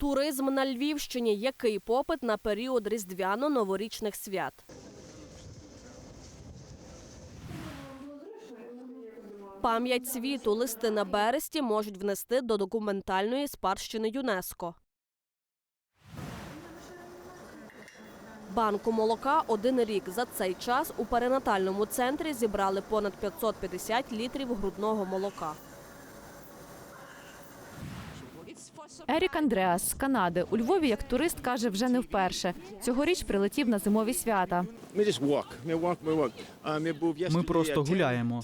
Туризм на Львівщині. Який попит на період різдвяно-новорічних свят? Пам'ять світу листи на бересті можуть внести до документальної спадщини ЮНЕСКО. Банку молока один рік. За цей час у перинатальному центрі зібрали понад 550 літрів грудного молока. Ерік Андреас з Канади у Львові як турист каже вже не вперше. Цьогоріч прилетів на зимові свята. Ми просто гуляємо.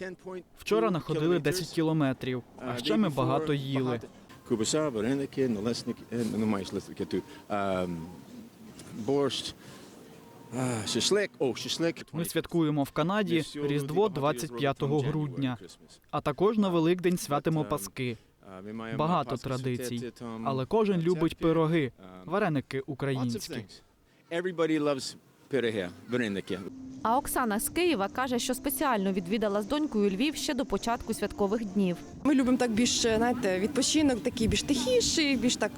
Вчора находили 10 кілометрів, а ще ми багато їли. Кубаса, вареники, налесники, е, ну маєш лесники тут. Борщ, шашлик, о, шашлик. Ми святкуємо в Канаді Різдво 25 грудня, а також на Великдень святимо Паски. Багато традицій, але кожен любить пироги, вареники українські. Everybody loves пироги, вареники. А Оксана з Києва каже, що спеціально відвідала з донькою Львів ще до початку святкових днів. Ми любимо так більш, знаєте, відпочинок такий більш тихіший, більш так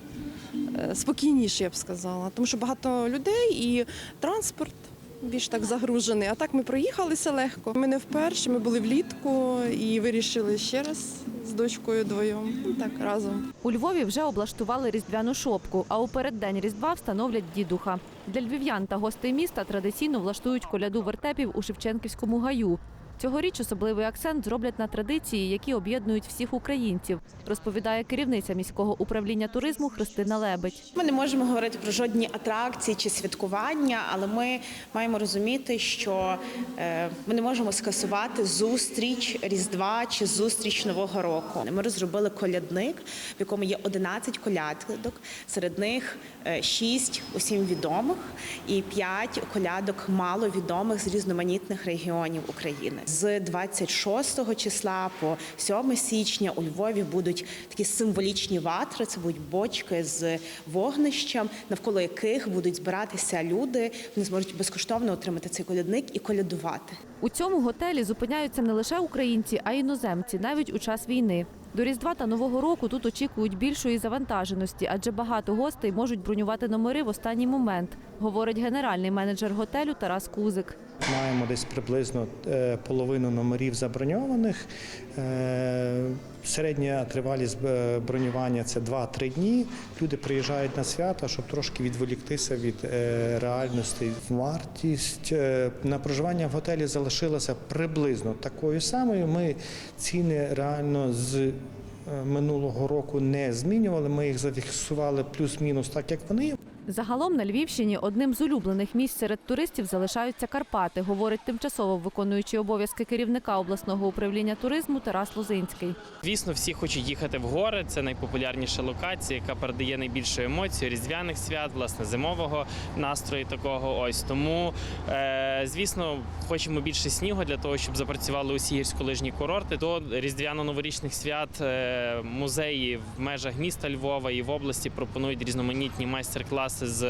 е, спокійніший, я б сказала. Тому що багато людей і транспорт більш так загружений. А так ми проїхалися легко. Ми не вперше, ми були влітку і вирішили ще раз дочкою двоєм. Так разом. У Львові вже облаштували різдвяну шопку, а у переддень Різдва встановлять дідуха. Для львів'ян та гостей міста традиційно влаштують коляду вертепів у Шевченківському гаю. Цьогоріч особливий акцент зроблять на традиції, які об'єднують всіх українців, розповідає керівниця міського управління туризму Христина Лебедь. Ми не можемо говорити про жодні атракції чи святкування, але ми маємо розуміти, що е, ми не можемо скасувати зустріч Різдва чи зустріч Нового року. Ми розробили колядник, в якому є 11 колядок. Серед них 6 усім відомих і 5 колядок маловідомих з різноманітних регіонів України. З 26 числа по 7 січня у Львові будуть такі символічні ватри. Це будуть бочки з вогнищем, навколо яких будуть збиратися люди. Вони зможуть безкоштовно отримати цей колядник і колядувати. У цьому готелі зупиняються не лише українці, а й іноземці, навіть у час війни. До Різдва та Нового року тут очікують більшої завантаженості, адже багато гостей можуть бронювати номери в останній момент, говорить генеральний менеджер готелю Тарас Кузик. Маємо десь приблизно е, половину номерів заброньованих. Е, Середня тривалість е, бронювання це 2-3 дні. Люди приїжджають на свято, щоб трошки відволіктися від реальності. Вартість на проживання в готелі залишилася приблизно такою самою. Ми ціни реально з минулого року не змінювали. Ми їх зафіксували плюс-мінус так, як вони. Загалом на Львівщині одним з улюблених місць серед туристів залишаються Карпати, говорить тимчасово виконуючий обов'язки керівника обласного управління туризму Тарас Лозинський. Звісно, всі хочуть їхати в гори. Це найпопулярніша локація, яка передає найбільшу емоцію різдвяних свят, власне, зимового настрою такого. Ось тому, е, звісно, хочемо більше снігу для того, щоб запрацювали усі гірськолижні курорти. До різдвяно-новорічних свят е, музеї в межах міста Львова і в області пропонують різноманітні майстер-класи з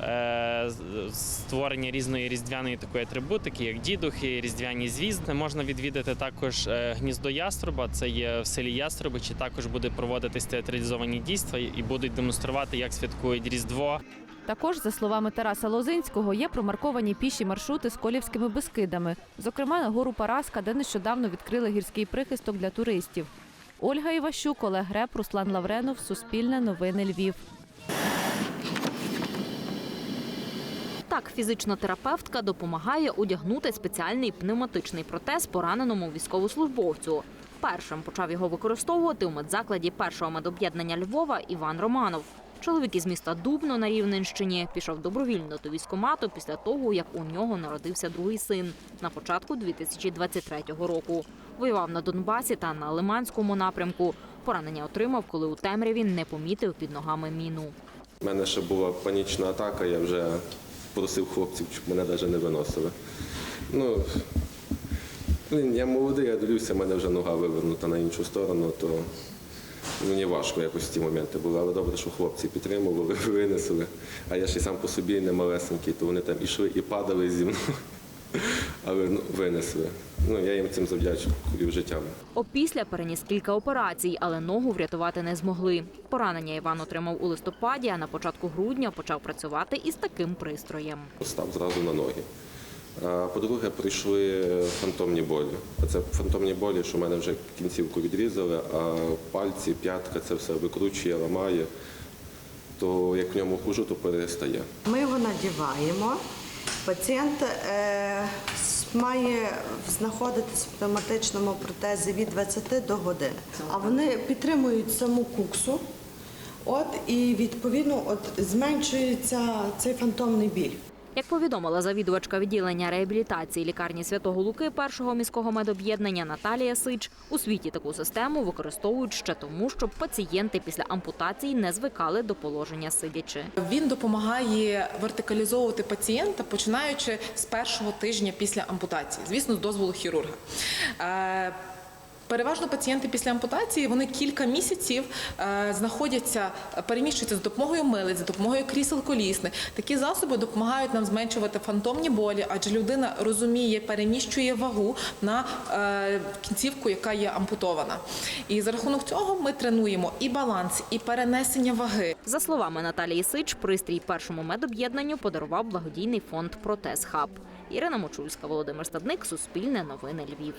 е, з- створення різної різдвяної такої атрибутики, як дідухи, різдвяні звізди. Можна відвідати також е, гніздо яструба. Це є в селі Яструбичі. Також буде проводитись театралізовані дійства і будуть демонструвати, як святкують Різдво. Також, за словами Тараса Лозинського, є промарковані піші маршрути з колівськими безкидами, зокрема на гору Параска, де нещодавно відкрили гірський прихисток для туристів. Ольга Іващук, Олег Греб, Руслан Лавренов, Суспільне новини Львів. Так, фізична терапевтка допомагає одягнути спеціальний пневматичний протез пораненому військовослужбовцю. Першим почав його використовувати у медзакладі першого медоб'єднання Львова Іван Романов. Чоловік із міста Дубно на Рівненщині пішов добровільно до військкомату після того, як у нього народився другий син на початку 2023 року. Воював на Донбасі та на Лиманському напрямку. Поранення отримав, коли у темряві не помітив під ногами міну. У мене ще була панічна атака, я вже просив хлопців, щоб мене навіть не виносили. Ну, блін, я молодий, я дивлюся, в мене вже нога вивернута на іншу сторону, то мені важко якось ці моменти були. Але добре, що хлопці підтримували, винесли. А я ще й сам по собі не малесенький, то вони там ішли і падали зі мною. Але ну, винесли. Ну, я їм цим завдячую життям. Опісля переніс кілька операцій, але ногу врятувати не змогли. Поранення Іван отримав у листопаді, а на початку грудня почав працювати із таким пристроєм. Став зразу на ноги. А по-друге, прийшли фантомні болі. Це фантомні болі, що в мене вже кінцівку відрізали, а пальці, п'ятка це все викручує, ламає. То як в ньому хожу, то перестає. Ми його надіваємо. Пацієнт е, має знаходитись в пневматичному протезі від 20 до години. А вони підтримують саму куксу, от і відповідно от зменшується цей фантомний біль. Як повідомила завідувачка відділення реабілітації лікарні Святого Луки першого міського медоб'єднання Наталія Сич, у світі таку систему використовують ще тому, щоб пацієнти після ампутації не звикали до положення сидячи. Він допомагає вертикалізовувати пацієнта, починаючи з першого тижня після ампутації, звісно, з дозволу хірурга. Е, Переважно пацієнти після ампутації вони кілька місяців е, знаходяться, переміщуються з допомогою милиць, за допомогою крісел колісних. Такі засоби допомагають нам зменшувати фантомні болі, адже людина розуміє, переміщує вагу на е, кінцівку, яка є ампутована. І за рахунок цього ми тренуємо і баланс, і перенесення ваги. За словами Наталії Сич, пристрій першому медоб'єднанню подарував благодійний фонд Протез Хаб. Ірина Мочульська, Володимир Стадник, Суспільне новини Львів.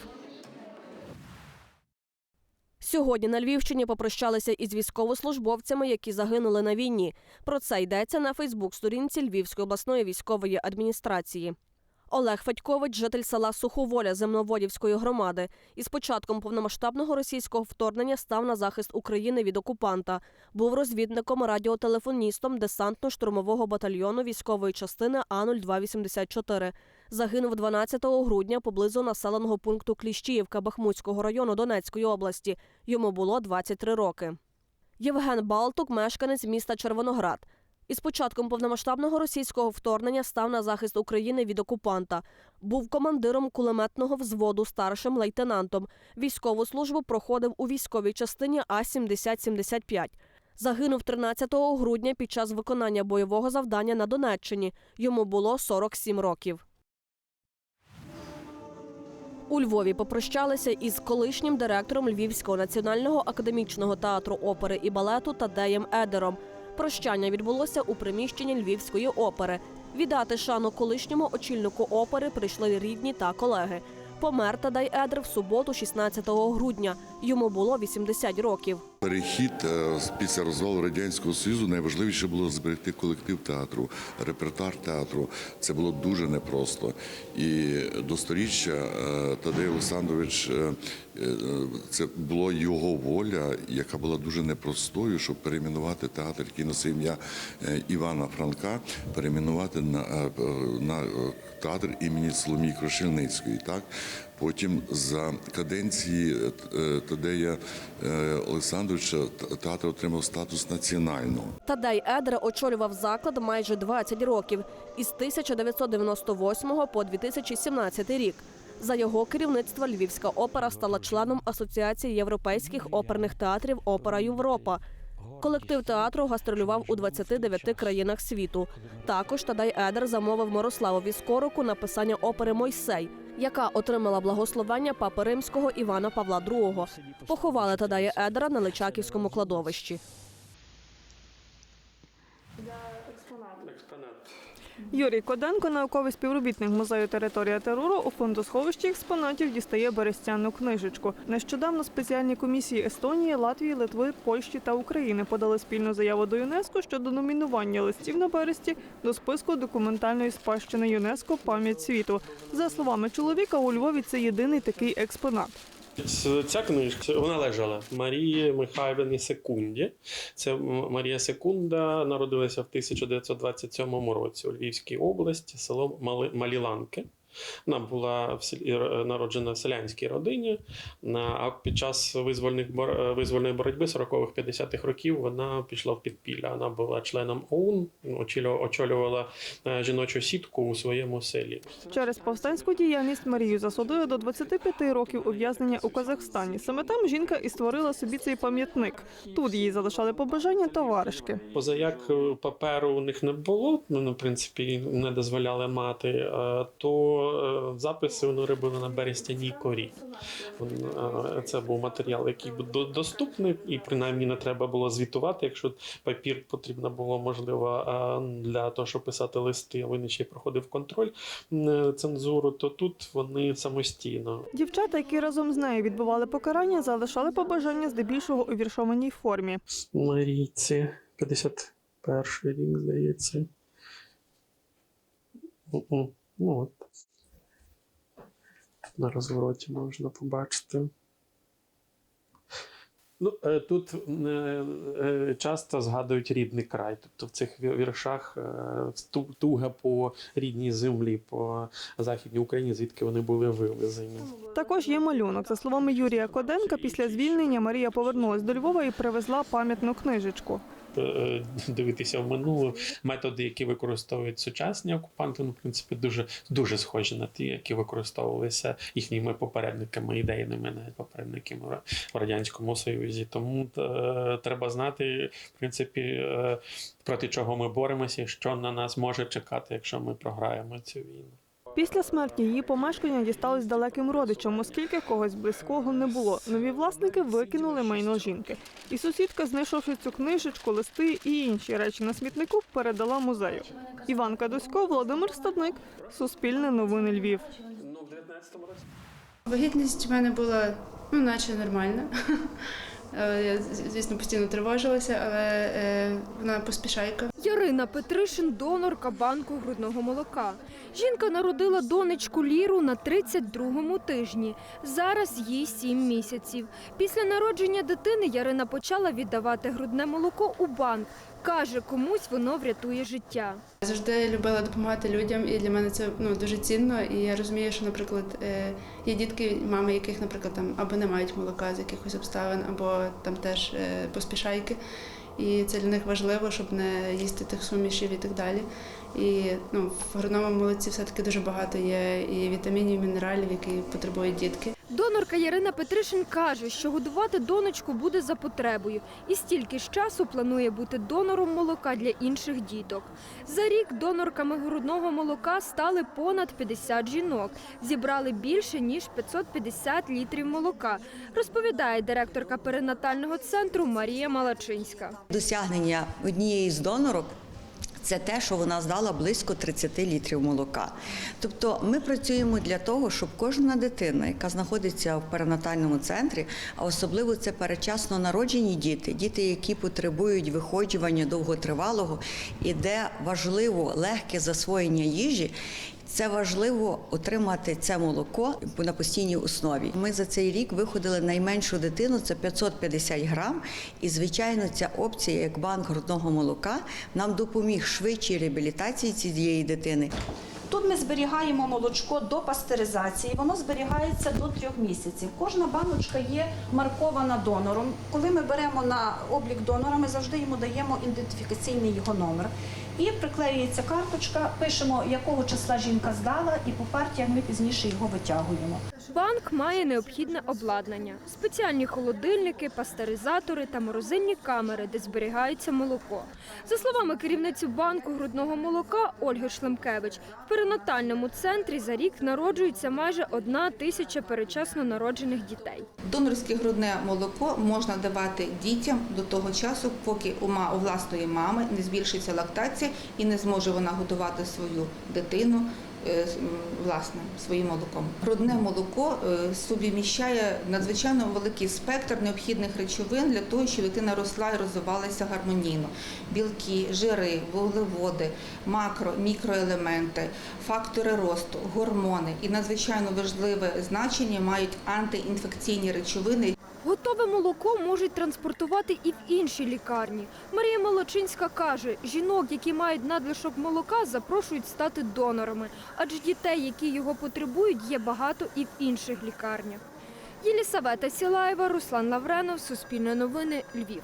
Сьогодні на Львівщині попрощалися із військовослужбовцями, які загинули на війні. Про це йдеться на Фейсбук-сторінці Львівської обласної військової адміністрації. Олег Федькович, житель села Суховоля Земноводівської громади, із початком повномасштабного російського вторгнення став на захист України від окупанта. Був розвідником, радіотелефоністом десантно-штурмового батальйону військової частини А-0284. Загинув 12 грудня поблизу населеного пункту Кліщіївка Бахмутського району Донецької області. Йому було 23 роки. Євген Балтук, мешканець міста Червоноград. Із початком повномасштабного російського вторгнення став на захист України від окупанта. Був командиром кулеметного взводу, старшим лейтенантом. Військову службу проходив у військовій частині А-7075. Загинув 13 грудня під час виконання бойового завдання на Донеччині. Йому було 47 років. У Львові попрощалися із колишнім директором Львівського національного академічного театру опери і балету Тадеєм Едером. Прощання відбулося у приміщенні Львівської опери. Віддати шану колишньому очільнику опери прийшли рідні та колеги. Помер Тадай Едер в суботу, 16 грудня. Йому було 80 років. Перехід е, після розвалу радянського союзу найважливіше було зберегти колектив театру, репертуар театру. Це було дуже непросто. І до сторіччя е, Тадей Олександрович е, це була його воля, яка була дуже непростою, щоб перейменувати театр, який носив ім'я Івана Франка, перейменувати на, на театр імені Соломії Крошельницької. Так Потім за каденції е, Тадея е, Олександровича театр отримав статус національного. Тадей Едер очолював заклад майже 20 років із 1998 по 2017 рік. За його керівництва Львівська опера стала членом Асоціації європейських оперних театрів Опера Європа. Колектив театру гастролював у 29 країнах світу. Також Тадай Едер замовив Мирославові Скороку написання опери Мойсей, яка отримала благословення папи римського Івана Павла II. Поховали Тадая Едера на Личаківському кладовищі. Юрій Коденко, науковий співробітник музею Територія терору, у фондосховищі експонатів дістає берестяну книжечку. Нещодавно спеціальні комісії Естонії, Латвії, Литви, Польщі та України подали спільну заяву до ЮНЕСКО щодо номінування листів на бересті до списку документальної спадщини ЮНЕСКО Пам'ять світу. За словами чоловіка, у Львові це єдиний такий експонат. Ця книжка вона лежала Марії Михайлівні Секунді. Це Марія Секунда народилася в 1927 році у Львівській області, село Мали- Маліланки. Вона була народжена в селянській родині. А під час визвольних визвольної боротьби 40-х-50-х років вона пішла в підпілля. Вона була членом ОУН, очолю- очолювала е, жіночу сітку у своєму селі. Через повстанську діяльність Марію засудили до 25 років ув'язнення у Казахстані. Саме там жінка і створила собі цей пам'ятник. Тут їй залишали побажання товаришки. Позаяк е, паперу у них не було, ну, в принципі, не дозволяли мати, е, то е, записи вони робили на берестяній корі. Е, Це був матеріал, який був доступний, і принаймні не треба було звітувати. Якщо папір потрібно було, можливо, е, для того, щоб писати листи, а він ще й проходив контроль цензуру, то тут вони самостійно. Дівчата, які разом з нею відбували покарання, залишали побажання здебільшого у віршованій формі. Марійці, 51 рік, здається. Ну от. На розвороті можна побачити. Ну, е, тут е, е, часто згадують рідний край. Тобто в цих ві- віршах туга по рідній землі, по Західній Україні, звідки вони були вивезені. Також є малюнок. За словами Юрія Коденка, після звільнення Марія повернулась до Львова і привезла пам'ятну книжечку. Е, дивитися в минуле. Методи, які використовують сучасні окупанти, ну, в принципі, дуже, дуже схожі на ті, які використовувалися їхніми попередниками, ідейними навіть попередниками в- Радянському Союзі. Тому е, треба знати, в принципі, е, проти чого ми боремося, що на нас може чекати, якщо ми програємо цю війну. Після смерті її помешкання дістались далеким родичам, оскільки когось близького не було. Нові власники викинули майно жінки. І сусідка, знайшовши цю книжечку, листи і інші речі на смітнику, передала музею. Іван Кадусько, Володимир Стадник, Суспільне новини Львів. Вагітність в мене була ну, наче нормальна. Е, Я, звісно, постійно тривожилася, але е, вона поспішайка. Ярина Петришин – донорка банку грудного молока. Жінка народила донечку Ліру на 32-му тижні. Зараз їй 7 місяців. Після народження дитини Ярина почала віддавати грудне молоко у банк. Каже, комусь воно врятує життя. Я завжди любила допомагати людям, і для мене це ну, дуже цінно. І я розумію, що, наприклад, е, є дітки, мами, яких, наприклад, там або не мають молока з якихось обставин, або там теж е, поспішайки. І це для них важливо, щоб не їсти тих сумішів і так далі. І ну, в грудному молоці все-таки дуже багато є і вітамінів, і мінералів, які потребують дітки. Донорка Ярина Петришин каже, що годувати донечку буде за потребою і стільки ж часу планує бути донором молока для інших діток. За рік донорками грудного молока стали понад 50 жінок. Зібрали більше ніж 550 літрів молока, розповідає директорка перинатального центру Марія Малачинська. Досягнення однієї з донорок. Це те, що вона здала близько 30 літрів молока. Тобто ми працюємо для того, щоб кожна дитина, яка знаходиться в перинатальному центрі, а особливо це передчасно народжені діти, діти, які потребують виходжування довготривалого, і де важливо легке засвоєння їжі, це важливо отримати це молоко на постійній основі. Ми за цей рік виходили найменшу дитину, це 550 грам. І звичайно, ця опція, як банк грудного молока, нам допоміг швидшій реабілітації цієї дитини. Тут ми зберігаємо молочко до пастеризації. Воно зберігається до трьох місяців. Кожна баночка є маркована донором. Коли ми беремо на облік донора, ми завжди йому даємо ідентифікаційний його номер. І приклеюється карточка, пишемо, якого числа жінка здала, і по партіях ми пізніше його витягуємо. Банк має необхідне обладнання: спеціальні холодильники, пастеризатори та морозильні камери, де зберігається молоко. За словами керівниці банку грудного молока Ольги Шлемкевич, в перинатальному центрі за рік народжується майже одна тисяча передчасно народжених дітей. Донорське грудне молоко можна давати дітям до того часу, поки у власної мами не збільшиться лактація і не зможе вона годувати свою дитину власним своїм молоком. Грудне молоко е, собі вміщає надзвичайно великий спектр необхідних речовин для того, щоб дитина росла і розвивалася гармонійно. Білки, жири, вуглеводи, макро, мікроелементи, фактори росту, гормони і надзвичайно важливе значення мають антиінфекційні речовини. Готове молоко можуть транспортувати і в інші лікарні. Марія Молочинська каже, жінок, які мають надлишок молока, запрошують стати донорами, адже дітей, які його потребують, є багато і в інших лікарнях. Єлісавета Сілаєва, Руслан Лавренов, Суспільне новини, Львів.